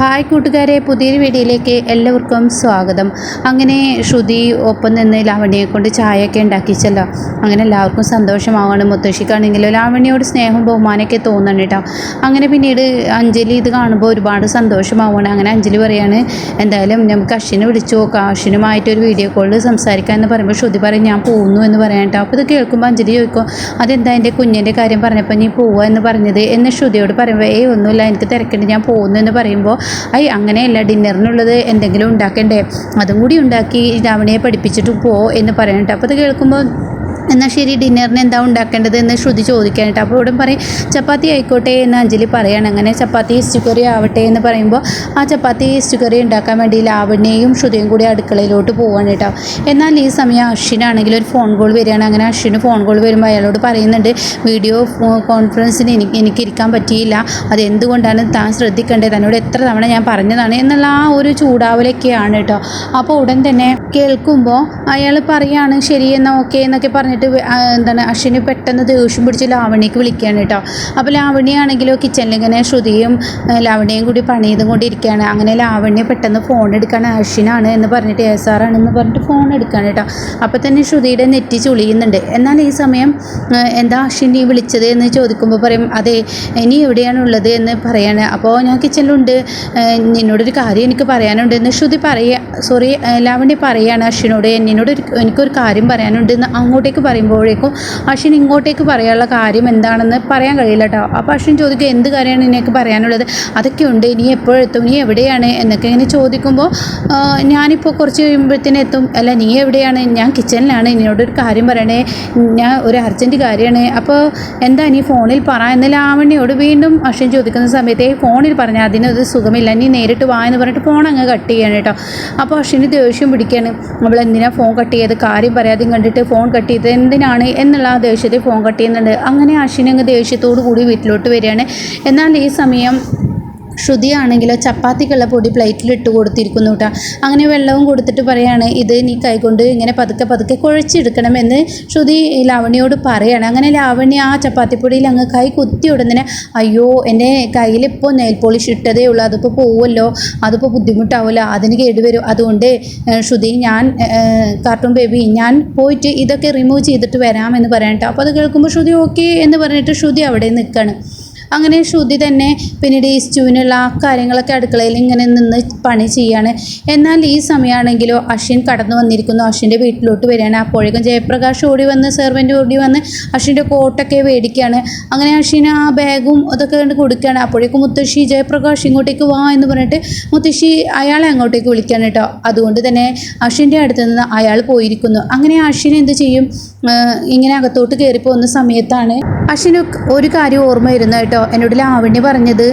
Hi കൂട്ടുകാരെ പുതിയൊരു വീഡിയോയിലേക്ക് എല്ലാവർക്കും സ്വാഗതം. അങ്ങനെ ശ്രുതി ഒപ്പം നിന്ന് ലാവണ്യയെ കൊണ്ട് ചായയൊക്കെ ഉണ്ടാക്കിച്ചല്ലോ. അങ്ങനെ എല്ലാവർക്കും സന്തോഷമാവാണ്. മുത്തശ്ശിക്കാണെങ്കിലും ലാവണ്യയോട് സ്നേഹം ബഹുമാനമൊക്കെ തോന്നണം കേട്ടോ. അങ്ങനെ പിന്നീട് അഞ്ജലി ഇത് കാണുമ്പോൾ ഒരുപാട് സന്തോഷമാവാണ് അങ്ങനെ അഞ്ജലി പറയാണ് എന്തായാലും നമുക്ക് അശ്വിനെ വിളിച്ചു നോക്കാം. അശ്വിനുമായിട്ട് ഒരു വീഡിയോ കോളിൽ സംസാരിക്കാം എന്ന് പറയുമ്പോൾ ശ്രുതി പറയും ഞാൻ പോകുന്നു എന്ന് പറയാം കേട്ടോ. അപ്പോൾ ഇത് കേൾക്കുമ്പോൾ അഞ്ജലി ചോദിക്കും അതെന്താ എന്റെ കുഞ്ഞിന്റെ കാര്യം? പറഞ്ഞപ്പോൾ നീ പോവുക എന്ന് പറഞ്ഞത്? എന്ന് ശ്രുതിയോട് പറയുമ്പോൾ ഏ ഒന്നുമില്ല. എനിക്ക് തിരക്കുണ്ട്. ഞാൻ പോകുന്നു എന്ന് പറയുമ്പോൾ ഐ അങ്ങനെയല്ല ഡിന്നറിനുള്ളത് എന്തെങ്കിലും ഉണ്ടാക്കണ്ടേ? അതും കൂടി ഉണ്ടാക്കി രാവണയെ പഠിപ്പിച്ചിട്ട് പോ എന്ന് പറയട്ടെ അപ്പോൾ അത് കേൾക്കുമ്പോൾ എന്നാൽ ശരി ഡിന്നറിന് എന്താ ഉണ്ടാക്കേണ്ടത് എന്ന് ശ്രുതി ചോദിക്കാനായിട്ട്. അപ്പോൾ ഉടൻ പറയും ചപ്പാത്തി ആയിക്കോട്ടെ എന്ന് അഞ്ജലി പറയാണ്. അങ്ങനെ ചപ്പാത്തി ഈസ്റ്റ് കറി ആവട്ടെ എന്ന് പറയുമ്പോൾ ആ ചപ്പാത്തി ഈസ്റ്റ് കറി ഉണ്ടാക്കാൻ വേണ്ടി ലാവണ്യയും ശ്രുതിയും കൂടി അടുക്കളയിലോട്ട് പോവാണ് കേട്ടോ. എന്നാൽ ഈ സമയം അശ്വിനാണെങ്കിൽ ഒരു ഫോൺ കോൾ വരികയാണ്. അങ്ങനെ അശ്വിന് ഫോൺ കോൾ വരുമ്പോൾ അയാളോട് പറയുന്നുണ്ട് വീഡിയോ കോൺഫറൻസിന് എനിക്ക് എനിക്കിരിക്കാൻ പറ്റിയില്ല. അത് എന്തുകൊണ്ടാണ് താൻ ശ്രദ്ധിക്കേണ്ടത്? തന്നോട് എത്ര തവണ ഞാൻ പറഞ്ഞതാണ്? എന്നുള്ള ആ ഒരു ചൂടാവലൊക്കെയാണ് കേട്ടോ. അപ്പോൾ ഉടൻ തന്നെ കേൾക്കുമ്പോൾ അയാൾ പറയുകയാണ് ശരി എന്നാൽ ഓക്കെ എന്നൊക്കെ പറഞ്ഞിട്ട് ആ, എന്താണ് അശ്വിന് പെട്ടെന്ന് ദേഷ്യം പിടിച്ച് ലാവണ്യക്ക് വിളിക്കുകയാണ് കേട്ടോ. അപ്പോൾ ലാവണ്യാണെങ്കിലോ കിച്ചണിൽ ഇങ്ങനെ ശ്രുതിയും ലാവണിയും കൂടി പണി ചെയ്തും കൊണ്ടിരിക്കുകയാണ് അങ്ങനെ ലാവണ്യ പെട്ടെന്ന് ഫോൺ എടുക്കാൻ അശ്വിനാണ് എന്ന് പറഞ്ഞിട്ട് എസ് ആർ ആണെന്ന് പറഞ്ഞിട്ട് ഫോൺ എടുക്കുകയാണ് കേട്ടോ. അപ്പോൾ തന്നെ ശ്രുതിയുടെ നെറ്റി ചുളിയുന്നുണ്ട്. എന്നാൽ ഈ സമയം എന്താ അശ്വിൻ നീ വിളിച്ചത് എന്ന് ചോദിക്കുമ്പോൾ പറയും അതെ ഇനി എവിടെയാണുള്ളത് എന്ന് പറയാണ്. അപ്പോൾ ഞാൻ കിച്ചണിലുണ്ട്. നിന്നോടൊരു കാര്യം എനിക്ക് പറയാനുണ്ട് എന്ന് ശ്രുതി പറയുക സോറി ലാവണ്യ പറയുകയാണ് അശ്വിനോട്. എന്നോട് എനിക്കൊരു കാര്യം പറയാനുണ്ട് എന്ന് അങ്ങോട്ടേക്ക് പറയുമ്പോഴേക്കും അശ്വിൻ ഇങ്ങോട്ടേക്ക് പറയാനുള്ള കാര്യം എന്താണെന്ന് പറയാൻ കഴിയില്ല കേട്ടോ അപ്പോൾ അശ്വിൻ ചോദിക്കുക എന്ത് കാര്യമാണ് നിനക്ക് പറയാനുള്ളത്? അതൊക്കെ ഉണ്ട് നീ എപ്പോഴെത്തും നീ എവിടെയാണ്? എന്നൊക്കെ ഇങ്ങനെ ചോദിക്കുമ്പോൾ ഞാനിപ്പോൾ കുറച്ച് കഴിയുമ്പോഴത്തേനും എത്തും. അല്ല നീ എവിടെയാണ്? ഞാൻ കിച്ചണിലാണ്. എന്നോടൊരു കാര്യം പറയണേ. ഞാൻ ഒരു അർജന്റ് കാര്യമാണ്. അപ്പോൾ എന്താ നീ ഫോണിൽ പറ. എന്ന് ലാവണ്യോട് വീണ്ടും അശ്വിൻ ചോദിക്കുന്ന സമയത്ത് "ഏയ് ഫോണിൽ പറഞ്ഞാൽ അതിനൊരു സുഖമില്ല. നീ നേരിട്ട് വാ എന്ന് പറഞ്ഞിട്ട് ഫോൺ അങ്ങ് കട്ട് ചെയ്യാണ് കേട്ടോ അപ്പോൾ അശ്വിന് ദേഷ്യം പിടിക്കുകയാണ് നമ്മൾ എന്തിനാ ഫോൺ കട്ട് ചെയ്ത് കാര്യം പറയാതെയും കണ്ടിട്ട് ഫോൺ കട്ട് ചെയ്തത് എന്തിനാണ് എന്നുള്ള ആ ദേഷ്യത്തിൽ ഫോൺ കട്ട് ചെയ്യുന്നുണ്ട്. അങ്ങനെ അശ്വിൻ അങ്ങ് ദേഷ്യത്തോടു കൂടി വീട്ടിലോട്ട് വരികയാണ്. എന്നാൽ ഈ സമയം ശ്രുതിയാണെങ്കിലോ ചപ്പാത്തിക്കുള്ള പൊടി പ്ലേറ്റിൽ ഇട്ട് കൊടുത്തിരിക്കുന്നു കേട്ടോ അങ്ങനെ വെള്ളവും കൊടുത്തിട്ട് പറയാണ് ഇത് നീ കൈകൊണ്ട് ഇങ്ങനെ പതുക്കെ പതുക്കെ കുഴച്ചെടുക്കണമെന്ന് ശ്രുതി ലാവണിയോട് പറയാണ്. അങ്ങനെ ലാവണ്യ ആ ചപ്പാത്തിപ്പൊടിയിൽ അങ്ങ് കൈ കുത്തി ഉടനെ അയ്യോ എന്റെ കയ്യിൽ ഇപ്പോൾ നെയിൽ പോളിഷ് ഇട്ടതേ ഉള്ളൂ. അതിപ്പോൾ പോവുമല്ലോ അതിപ്പോൾ ബുദ്ധിമുട്ടാവില്ല അതിന് കേടുവരും അതുകൊണ്ട് ശ്രുതി ഞാൻ കാർട്ടൂൺ ബേബി ഞാൻ പോയിട്ട് ഇതൊക്കെ റിമൂവ് ചെയ്തിട്ട് വരാമെന്ന് പറയട്ടെ അപ്പോൾ അത് കേൾക്കുമ്പോൾ ശ്രുതി ഓക്കെ എന്ന് പറഞ്ഞിട്ട് ശ്രുതി അവിടെ നിൽക്കുകയാണ് അങ്ങനെ ശ്രുതി തന്നെ പിന്നീട് ഈ സ്റ്റുവിനുള്ള കാര്യങ്ങളൊക്കെ അടുക്കളയിൽ ഇങ്ങനെ നിന്ന് പണി ചെയ്യാണ്. എന്നാൽ ഈ സമയമാണെങ്കിലോ അശ്വിൻ കടന്നു വന്നിരിക്കുന്നു. അശ്വിന്റെ വീട്ടിലോട്ട് വരികയാണ്. അപ്പോഴേക്കും ജയപ്രകാശ് ഓടി വന്ന് സെർവന്റ് ഓടി വന്ന് അശ്വിന്റെ കോട്ടൊക്കെ മേടിക്കുകയാണ്. അങ്ങനെ അശ്വിന് ആ ബാഗും അതൊക്കെ കണ്ട് കൊടുക്കുകയാണ്. അപ്പോഴേക്കും മുത്തശ്ശി ജയപ്രകാശ് ഇങ്ങോട്ടേക്ക് വാ എന്ന് പറഞ്ഞിട്ട് മുത്തശ്ശി അയാളെ അങ്ങോട്ടേക്ക് വിളിക്കുകയാണ് കേട്ടോ. അതുകൊണ്ട് തന്നെ അശ്വിന്റെ അടുത്ത് നിന്ന് അയാൾ പോയിരിക്കുന്നു. അങ്ങനെ അശ്വിൻ എന്ത് ചെയ്യും? ഇങ്ങനെ അകത്തോട്ട് കയറി പോകുന്ന സമയത്താണ് അശ്വിന് ഒരു കാര്യം ഓർമ്മ വരുന്നു കേട്ടോ. എന്നോട് ലാവണ്യ പറഞ്ഞത്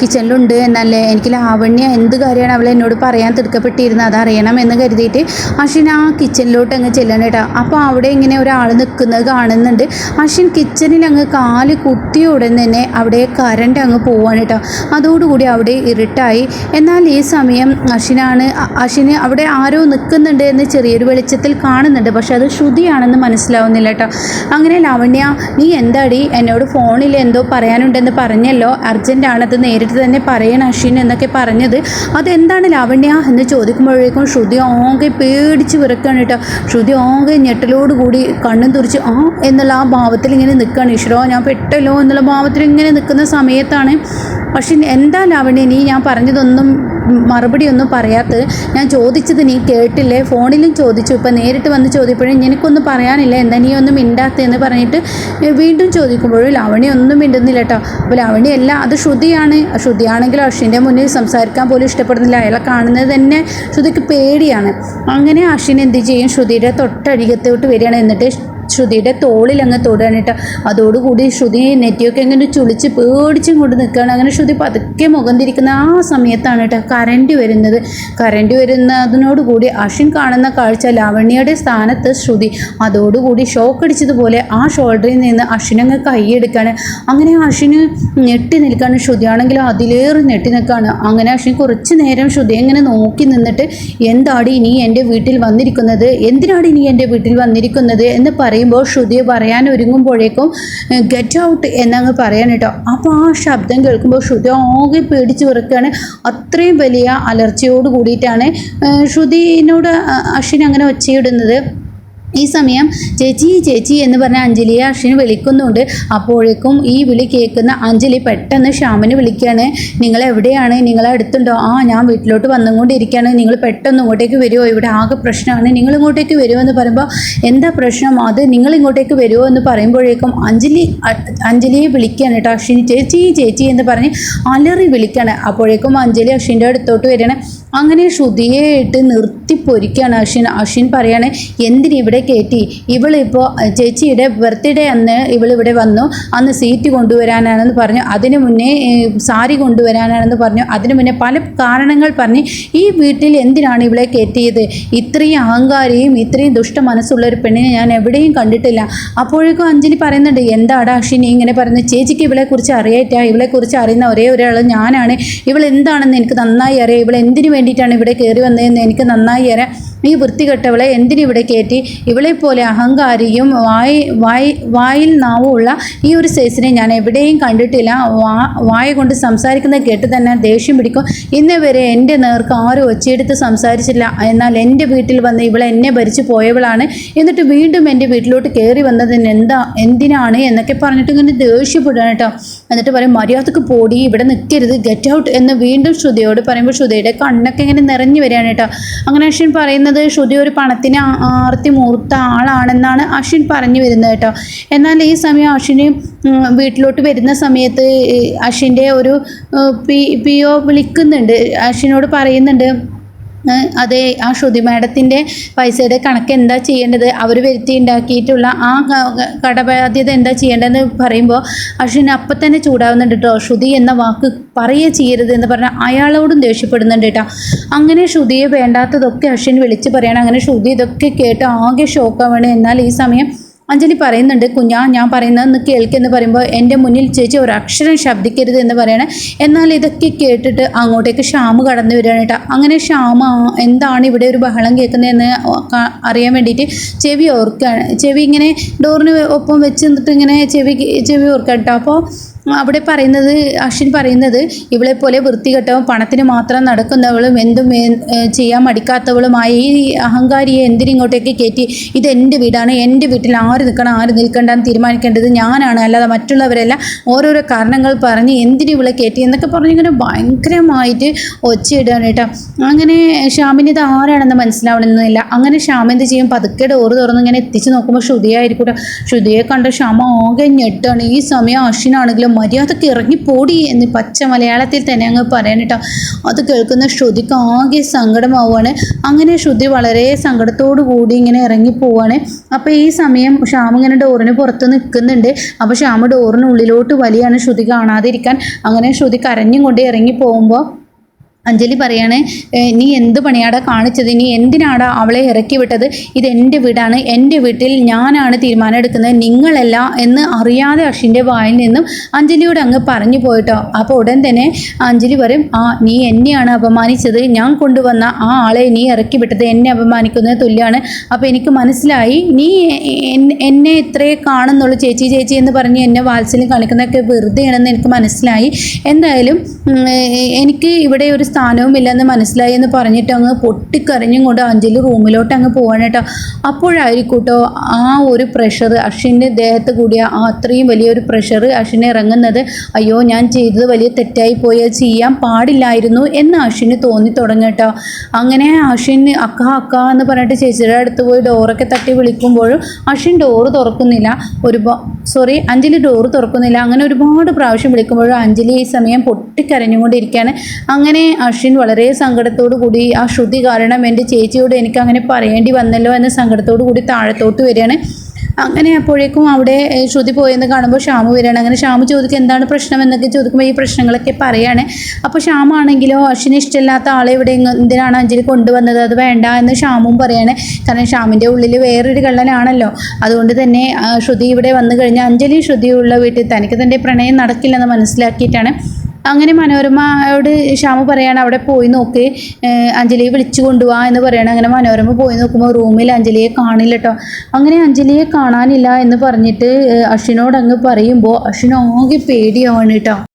കിച്ചണിലുണ്ട് എന്നല്ലേ? എനിക്ക് ലാവണ്യ എന്ത് കാര്യമാണ് അവൾ എന്നോട് പറയാൻ തിടുക്കപ്പെട്ടിരുന്നത് അതറിയണം എന്ന് കരുതിയിട്ട് അശ്വിൻ ആ കിച്ചണിലോട്ട് അങ്ങ് ചെല്ലണം കേട്ടോ. അപ്പോൾ അവിടെ ഇങ്ങനെ ഒരാൾ നിൽക്കുന്നത് കാണുന്നുണ്ട്. അശ്വിൻ കിച്ചണിൽ അങ്ങ് കാൽ കുത്തിയ ഉടൻ തന്നെ അവിടെ കറണ്ട് അങ്ങ് പോവാണ് കേട്ടോ. അതോടുകൂടി അവിടെ ഇരുട്ടായി. എന്നാൽ ഈ സമയം അശ്വിനാണ് അശ്വിന് അവിടെ ആരോ നിൽക്കുന്നുണ്ട് എന്ന് ചെറിയൊരു വെളിച്ചത്തിൽ കാണുന്നുണ്ട്. പക്ഷെ അത് ശ്രുതിയാണെന്ന് മനസ്സിലാവുന്നില്ല കേട്ടോ അങ്ങനെ ലാവണ്യ നീ എന്താടി? എന്നോട് ഫോണിൽ എന്തോ പറയാനുണ്ടെന്ന് പറഞ്ഞല്ലോ? അർജന്റാണത് നേരിട്ട് തന്നെ പറയണം അശ്വിൻ എന്നൊക്കെ പറഞ്ഞത്. അതെന്താണ് ലാവണ്യ? എന്ന് ചോദിക്കുമ്പോഴേക്കും ശ്രുതി ആകെ പേടിച്ച് വിറക്കാണ് കേട്ടോ ശ്രുതി ആകെ ഞെട്ടലോട് കൂടി കണ്ണും തുറിച്ച് ആ എന്നുള്ള ആ ഭാവത്തിൽ ഇങ്ങനെ നിൽക്കുകയാണ് ഈശ്വരോ ഞാൻ പെട്ടല്ലോ എന്നുള്ള ഭാവത്തിൽ ഇങ്ങനെ നിൽക്കുന്ന സമയത്താണ്. പക്ഷെ എന്താ ലാവണ്യ? നീ ഞാൻ പറഞ്ഞതൊന്നും മറുപടി ഒന്നും പറയാത്തത് ഞാൻ ചോദിച്ചത് നീ കേട്ടില്ലേ? ഫോണിലും ചോദിച്ചു. ഇപ്പം നേരിട്ട് വന്ന് ചോദിച്ചപ്പോഴും എനിക്കൊന്നും പറയാനില്ല. എന്താ നീ ഒന്നും മിണ്ടാത്തതെന്ന് പറഞ്ഞിട്ട് വീണ്ടും ചോദിക്കുമ്പോഴും ലവണി ഒന്നും മിണ്ടുന്നില്ല കേട്ടോ അപ്പോൾ ലവണി അല്ല അത് ശ്രുതിയാണ്. ശ്രുതിയാണെങ്കിലും അശ്വിന്റെ മുന്നിൽ സംസാരിക്കാൻ പോലും ഇഷ്ടപ്പെടുന്നില്ല. അയാളെ കാണുന്നത് തന്നെ ശ്രുതിക്ക് പേടിയാണ്. അങ്ങനെ അശ്വിൻ എന്ത് ചെയ്യും? ശ്രുതിയുടെ തൊട്ടരികത്തോട്ട് വരികയാണ്. എന്നിട്ട് ശ്രുതിയുടെ തോളിൽ അങ്ങ് തൊടുകയാണ് കേട്ടോ അതോടുകൂടി ശ്രുതി നെറ്റിയൊക്കെ ഇങ്ങനെ ചുളിച്ച് പേടിച്ചും കൊണ്ട് നിൽക്കുകയാണ്. അങ്ങനെ ശ്രുതി പതുക്കെ മുഖം തിരിക്കുന്ന ആ സമയത്താണ് കേട്ടോ കറണ്ട് വരുന്നത്. കറണ്ട് വരുന്നതിനോടുകൂടി അഷിൻ കാണുന്ന കാഴ്ച ലാവണ്യയുടെ സ്ഥാനത്ത് ശ്രുതി. അതോടുകൂടി ഷോക്ക് അടിച്ചതുപോലെ ആ ഷോൾഡറിൽ നിന്ന് അഷിനങ്ങ് കൈയെടുക്കുകയാണ് അങ്ങനെ അഷിന് ഞെട്ടി നിൽക്കുകയാണ്. ശ്രുതിയാണെങ്കിൽ അതിലേറെ ഞെട്ടി നിൽക്കുകയാണ്. അങ്ങനെ അശ്വിൻ കുറച്ച് നേരം ശ്രുതി ഇങ്ങനെ നോക്കി നിന്നിട്ട് എന്താടി ഇനി എന്റെ വീട്ടിൽ വന്നിരിക്കുന്നത്? എന്തിനാണ് ഇനി എന്റെ വീട്ടിൽ വന്നിരിക്കുന്നത്? എന്ന് പറയും. പറയുമ്പോൾ ശ്രുതി പറയാൻ ഒരുങ്ങുമ്പോഴേക്കും ഗെറ്റ് ഔട്ട് എന്നങ്ങ് പറയാൻ കേട്ടോ. അപ്പോൾ ആ ശബ്ദം കേൾക്കുമ്പോൾ ശ്രുതി ആകെ പേടിച്ച് വിറക്കുകയാണ്. അത്രയും വലിയ അലർച്ചയോട് കൂടിയിട്ടാണ് ശ്രുതിനോട് അശ്വിൻ അങ്ങനെ ഒച്ചയിടുന്നത്. ഈ സമയം ചേച്ചി ചേച്ചി എന്ന് പറഞ്ഞ അഞ്ജലിയെ അശ്വിന് വിളിക്കുന്നുണ്ട്. അപ്പോഴേക്കും ഈ വിളി കേൾക്കുന്ന അഞ്ജലി പെട്ടെന്ന് ശ്യാമിനെ വിളിക്കുകയാണ്. നിങ്ങൾ എവിടെയാണ്? നിങ്ങൾ അടുത്തുണ്ടോ? ആ ഞാൻ വീട്ടിലോട്ട് വന്നുകൊണ്ടിരിക്കുകയാണ്. നിങ്ങൾ പെട്ടെന്ന് ഇങ്ങോട്ടേക്ക് വരുമോ? ഇവിടെ ആകെ പ്രശ്നമാണ്. നിങ്ങൾ ഇങ്ങോട്ടേക്ക് വരുമോ? എന്ന് പറയുമ്പോൾ എന്താ പ്രശ്നം? അത് നിങ്ങൾ ഇങ്ങോട്ടേക്ക് വരുമോ? എന്ന് പറയുമ്പോഴേക്കും അഞ്ജലി അഞ്ജലിയെ വിളിക്കുകയാണ് കേട്ടോ അശ്വിൻ ചേച്ചി ചേച്ചി എന്ന് പറഞ്ഞ് അലറി വിളിക്കുകയാണ്. അപ്പോഴേക്കും അഞ്ജലി അശ്വിന്റെ അടുത്തോട്ട് വരികയാണ്. അങ്ങനെ ശ്രുതിയെ ഇട്ട് നിർത്തി പൊരിക്കുകയാണ് അശ്വിൻ. അശ്വിൻ പറയാണ് എന്തിന് ഇവിടെ കയറ്റി ഇവളിപ്പോൾ ചേച്ചിയുടെ ബർത്ത്ഡേ അന്ന് ഇവളിവിടെ വന്നു. അന്ന് സീറ്റ് കൊണ്ടുവരാനാണെന്ന് പറഞ്ഞു. അതിന് മുന്നേ സാരി കൊണ്ടുവരാനാണെന്ന് പറഞ്ഞു. അതിന് മുന്നേ പല കാരണങ്ങൾ പറഞ്ഞ് ഈ വീട്ടിൽ എന്തിനാണ് ഇവളെ കയറ്റിയത് ഇത്രയും അഹങ്കാരിയും ഇത്രയും ദുഷ്ട മനസ്സുള്ള ഒരു പെണ്ണിനെ ഞാൻ എവിടെയും കണ്ടിട്ടില്ല. അപ്പോഴേക്കും അഞ്ജലി പറയുന്നുണ്ട് എന്താടാ അശ്വിനി ഇങ്ങനെ പറയുന്നത്? ചേച്ചിക്ക് ഇവളെക്കുറിച്ച് അറിയാറ്റാ ഇവളെക്കുറിച്ച് അറിയുന്ന ഒരേ ഒരാൾ ഞാനാണ്. ഇവൾ എന്താണെന്ന് എനിക്ക് നന്നായി അറിയാം. ഇവൾ എന്തിനു വേണ്ടിയിട്ടാണ് ഇവിടെ കയറി വന്നതെന്ന് എനിക്ക് നന്നായി അറിയാം. ഈ വൃത്തികെട്ടവളെ എന്തിനിവിടെ കയറ്റി ഇവളെ പോലെ അഹങ്കാരിയും വായി വായി വായിൽ നാവുമുള്ള ഈ ഒരു സൈസിനെ ഞാൻ എവിടെയും കണ്ടിട്ടില്ല. വാ വായ കൊണ്ട് സംസാരിക്കുന്നത് കേട്ട് തന്നെ ദേഷ്യം പിടിക്കും. ഇന്ന് വരെ എന്റെ നേർക്ക് ആരും ഒച്ചയെടുത്ത് സംസാരിച്ചില്ല. എന്നാൽ എന്റെ വീട്ടിൽ വന്ന് ഇവളെ എന്നെ ഭരിച്ചു പോയവളാണ്. എന്നിട്ട് വീണ്ടും എന്റെ വീട്ടിലോട്ട് കയറി വന്നതിന് എന്താ എന്തിനാണ് എന്നൊക്കെ പറഞ്ഞിട്ട് ഇങ്ങനെ ദേഷ്യപ്പെടുകയാണ് കേട്ടോ. എന്നിട്ട് പറയും മര്യാദയ്ക്ക് പോടി ഇവിടെ നിൽക്കരുത്. ഗെറ്റ് ഔട്ട് എന്ന് വീണ്ടും ശ്രുതിയോട് പറയുമ്പോൾ ശ്രുതിയുടെ കണ്ണൊക്കെ ഇങ്ങനെ നിറഞ്ഞു വരികയാണ് കേട്ടോ. അങ്ങനെ അശ്വിൻ പറയുന്നത് ശ്രുതി ഒരു പണത്തിന് ആർത്തി മൂർത്ത ആളാണെന്നാണ് അശ്വിൻ പറഞ്ഞു വരുന്നത് കേട്ടോ. എന്നാൽ ഈ സമയം അശ്വിന് വീട്ടിലോട്ട് വരുന്ന സമയത്ത് അശ്വിന്റെ ഒരു പി പി ഒ വിളിക്കുന്നുണ്ട്. അശ്വിനോട് പറയുന്നുണ്ട് അതെ ആ ശ്രുതി മാഡത്തിന്റെ പൈസയുടെ കണക്ക് എന്താ ചെയ്യേണ്ടത്? അവർ വരുത്തി ഉണ്ടാക്കിയിട്ടുള്ള ആ കടബാധ്യത എന്താ ചെയ്യേണ്ടതെന്ന് പറയുമ്പോൾ അശ്വിൻ അപ്പം തന്നെ ചൂടാവുന്നുണ്ട് കേട്ടോ ശ്രുതി എന്ന വാക്ക് പറയുക ചെയ്യരുത് എന്ന് പറഞ്ഞാൽ അയാളോടും ദേഷ്യപ്പെടുന്നുണ്ട് കേട്ടോ അങ്ങനെ ശ്രുതിയെ വേണ്ടാത്തതൊക്കെ അശ്വിൻ വിളിച്ച് പറയണം. അങ്ങനെ ശ്രുതി ഇതൊക്കെ കേട്ട് ആകെ ഷോക്കാവാണ് എന്നാൽ ഈ സമയം അഞ്ജലി പറയുന്നുണ്ട് കുഞ്ഞാ ഞാൻ പറയുന്നത് ഒന്ന് കേൾക്കെന്ന് പറയുമ്പോൾ എന്റെ മുന്നിൽ ചേച്ചി ഒരക്ഷരം ശബ്ദിക്കരുത് എന്ന് പറയണേ. എന്നാൽ ഇതൊക്കെ കേട്ടിട്ട് അങ്ങോട്ടേക്ക് ഷ്യാമ് കടന്നു വരികയാണ് കേട്ടോ. അങ്ങനെ ഷ്യാമ എന്താണ് ഇവിടെ ഒരു ബഹളം കേൾക്കുന്നതെന്ന് അറിയാൻ വേണ്ടിയിട്ട് ചെവി ഓർക്കുകയാണ് ചെവി ഇങ്ങനെ ഡോറിന് ഒപ്പം വെച്ച് നിന്നിട്ട് ഇങ്ങനെ ചെവി ചെവി ഓർക്കാം കേട്ടോ. അപ്പോൾ അവിടെ പറയുന്നത് അശ്വിൻ പറയുന്നത് ഇവളെ പോലെ വൃത്തികെട്ടവും പണത്തിന് മാത്രം നടക്കുന്നവളും എന്തും ചെയ്യാൻ മടിക്കാത്തവളുമായ ഈ അഹങ്കാരിയെ എന്തിനിങ്ങോട്ടേക്ക് കയറ്റി? ഇത് എന്റെ വീടാണ് എന്റെ വീട്ടിൽ ആര് നിൽക്കണം ആര് നിൽക്കണ്ടെന്ന് തീരുമാനിക്കേണ്ടത് ഞാനാണ്. അല്ലാതെ മറ്റുള്ളവരല്ല ഓരോരോ കാരണങ്ങൾ പറഞ്ഞ് എന്തിനു ഇവളെ കയറ്റി? എന്നൊക്കെ പറഞ്ഞ് ഇങ്ങനെ ഭയങ്കരമായിട്ട് ഒച്ചയിടുകയാണ് കേട്ടോ. അങ്ങനെ ഷ്യാമിന് ഇത് ആരാണെന്ന് മനസ്സിലാവണമെന്നില്ല. അങ്ങനെ ഷ്യാം എന്ത് ചെയ്യും? പതുക്കെ ഡോറ് തുറന്ന് ഇങ്ങനെ എത്തിച്ച് നോക്കുമ്പോൾ ശ്രുതിയായിരിക്കും ശ്രുതിയെ കണ്ട ക്ഷമ ആകെ ഞെട്ടാണ്. ഈ സമയം അശ്വിനാണെങ്കിലും മര്യാദയ്ക്ക് ഇറങ്ങിപ്പോടി എന്ന് പച്ച മലയാളത്തിൽ തന്നെ അങ്ങ് കേട്ടോ. അത് കേൾക്കുന്ന ശ്രുതിക്ക് ആകെ സങ്കടമാവുകയാണ്. അങ്ങനെ ശ്രുതി വളരെ സങ്കടത്തോടു കൂടി ഇങ്ങനെ ഇറങ്ങി പോവാണ് അപ്പോൾ ഈ സമയം ഷ്യാം ഇങ്ങനെ ഡോറിന് പുറത്ത് നിൽക്കുന്നുണ്ട്. അപ്പോൾ ഷ്യാം ഡോറിന് ഉള്ളിലോട്ട് വലിയാണ് ശ്രുതി കാണാതിരിക്കാൻ. അങ്ങനെ ശ്രുതി കരഞ്ഞും കൊണ്ട് ഇറങ്ങി പോകുമ്പോൾ അഞ്ജലി പറയാണ് നീ എന്ത് പണിയാടാ കാണിച്ചത്? നീ എന്തിനാടാ അവളെ ഇറക്കി വിട്ടത്? എന്റെ വീടാണ് എന്റെ വീട്ടിൽ ഞാനാണ് തീരുമാനം എടുക്കുന്നത്. നിങ്ങളല്ല എന്ന് അറിയാതെ അഷിന്റെ വായിൽ നിന്നും അഞ്ജലിയോട് അങ്ങ് പറഞ്ഞു പോയിട്ടോ. അപ്പോൾ ഉടൻ തന്നെ അഞ്ജലി പറയും ആ നീ എന്നെയാണ് അപമാനിച്ചത്. ഞാൻ കൊണ്ടുവന്ന ആ ആളെ നീ ഇറക്കി വിട്ടത്. എന്നെ അപമാനിക്കുന്നത് തുല്യമാണ് അപ്പോൾ എനിക്ക് മനസ്സിലായി നീ എന്നെ ഇത്രേ കാണുന്നുള്ളൂ ചേച്ചി ചേച്ചി എന്ന് പറഞ്ഞ് എന്നെ വാത്സല്യം കാണിക്കുന്നതൊക്കെ വെറുതെയാണെന്ന് എനിക്ക് മനസ്സിലായി. എന്തായാലും എനിക്ക് ഇവിടെ ഒരു സ്ഥാനവും ഇല്ലെന്ന് മനസ്സിലായി എന്ന് പറഞ്ഞിട്ട് അങ്ങ് പൊട്ടിക്കരഞ്ഞും കൊണ്ട് അഞ്ജലി റൂമിലോട്ട് അങ്ങ് പോവാണ് കേട്ടോ. അപ്പോഴായിരിക്കൂട്ടോ ആ ഒരു പ്രഷർ അഷിന്റെ ദേഹത്ത് കൂടിയ അത്രയും വലിയൊരു പ്രഷർ അഷിന് ഇറങ്ങുന്നത്. അയ്യോ ഞാൻ ചെയ്തത് വലിയ തെറ്റായി പോയി അത് ചെയ്യാൻ പാടില്ലായിരുന്നു എന്ന് അഷിന് തോന്നി തുടങ്ങി കേട്ടോ. അങ്ങനെ അഷിൻ അക്ക അക്ക എന്ന് പറഞ്ഞിട്ട് ചേച്ചിയുടെ അടുത്ത് പോയി ഡോറൊക്കെ തട്ടി വിളിക്കുമ്പോഴും അഷിൻ ഡോറ് തുറക്കുന്നില്ല. ഒരുപാ സോറി അഞ്ജലി ഡോറ് തുറക്കുന്നില്ല. അങ്ങനെ ഒരുപാട് പ്രാവശ്യം വിളിക്കുമ്പോഴും അഞ്ജലി ഈ സമയം പൊട്ടിക്കരഞ്ഞുകൊണ്ടിരിക്കുകയാണ് അങ്ങനെ അശ്വിൻ വളരെ സങ്കടത്തോടു കൂടി ആ ശ്രുതി കാരണം എന്റെ ചേച്ചിയോട് എനിക്ക് അങ്ങനെ പറയേണ്ടി വന്നല്ലോ എന്ന സങ്കടത്തോടു കൂടി താഴത്തോട്ട് വരികയാണ്. അങ്ങനെ അപ്പോഴേക്കും അവിടെ ശ്രുതി പോയെന്ന് കാണുമ്പോൾ ഷ്യാമ് വരികയാണ്. അങ്ങനെ ഷ്യാമ് ചോദിക്കും എന്താണ് പ്രശ്നം? എന്നൊക്കെ ചോദിക്കുമ്പോൾ ഈ പ്രശ്നങ്ങളൊക്കെ പറയാണ്. അപ്പോൾ ശ്യാമാണെങ്കിലോ അശ്വിന് ഇഷ്ടമില്ലാത്ത ആളെ ഇവിടെ എന്തിനാണ് അഞ്ജലി കൊണ്ടുവന്നത്? അത് വേണ്ട എന്ന് ഷ്യാമും പറയാണ്. കാരണം ഷ്യാമിന്റെ ഉള്ളിൽ വേറൊരു കള്ളനാണല്ലോ. അതുകൊണ്ട് തന്നെ ശ്രുതി ഇവിടെ വന്നു കഴിഞ്ഞാൽ അഞ്ജലി ശ്രുതിയുള്ള വീട്ടിൽ തനിക്ക് തന്റെ പ്രണയം നടക്കില്ലെന്ന് മനസ്സിലാക്കിയിട്ടാണ് അങ്ങനെ മനോരമയോട് ഷാമു പറയാണ് അവിടെ പോയി നോക്ക്. അഞ്ജലിയെ വിളിച്ചു കൊണ്ടുപോവാ എന്ന് പറയണം. അങ്ങനെ മനോരമ പോയി നോക്കുമ്പോൾ റൂമിൽ അഞ്ജലിയെ കാണില്ല കേട്ടോ അങ്ങനെ അഞ്ജലിയെ കാണാനില്ല എന്ന് പറഞ്ഞിട്ട് അഷിനോട് അങ്ങ് പറയുമ്പോൾ അശ്വിനോ ആകെ പേടിയാവാണ് കേട്ടോ